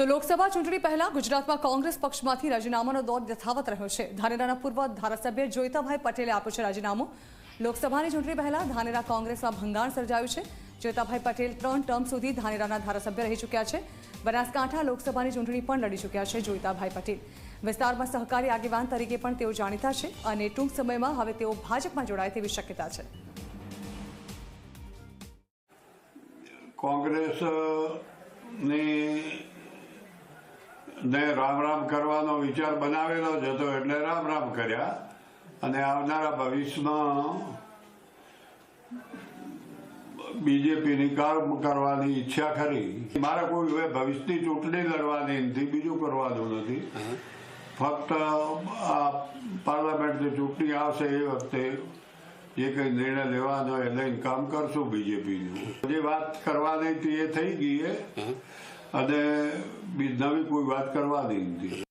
તો લોકસભા ચૂંટણી પહેલા ગુજરાતમાં કોંગ્રેસ પક્ષમાંથી રાજીનામાનો દોર યથાવત રહ્યો છે. ધાનેરાના પૂર્વ ધારાસભ્ય જોઈતાભાઈ પટેલે આપ્યું છે રાજીનામું. લોકસભાની ચૂંટણી પહેલા ધાનેરા કોંગ્રેસમાં ભંગાણ સર્જાયું છે. જોઈતાભાઈ પટેલ ત્રણ ટર્મ સુધી ધાનેરાના ધારાસભ્ય રહી ચૂક્યા છે. બનાસકાંઠા લોકસભાની ચૂંટણી પણ લડી ચૂક્યા છે જોઈતાભાઈ પટેલ. વિસ્તારમાં સહકારી આગેવાન તરીકે પણ તેઓ જાણીતા છે અને ટૂંક સમયમાં હવે તેઓ ભાજપમાં જોડાય તેવી શક્યતા છે. કોંગ્રેસ ની રામ રામ કરવાનો વિચાર બનાવેલો જ હતો એટલે રામ રામ કર્યા. અને આવનારા ભવિષ્યમાં બીજેપીની કામ કરવાની ઈચ્છા ખરી. મારે કોઈ હવે ભવિષ્યની ચૂંટણી લડવાની નથી બીજું કરવાનું નથી. ફક્ત આ પાર્લામેન્ટની ચૂંટણી આવશે એ વખતે જે કંઈ નિર્ણય લેવાનો એ લઈને કામ કરશું બીજેપીનું. જે વાત કરવાની હતી એ થઈ ગઈ અને બી- કોઈ વાત કરવાની નથી.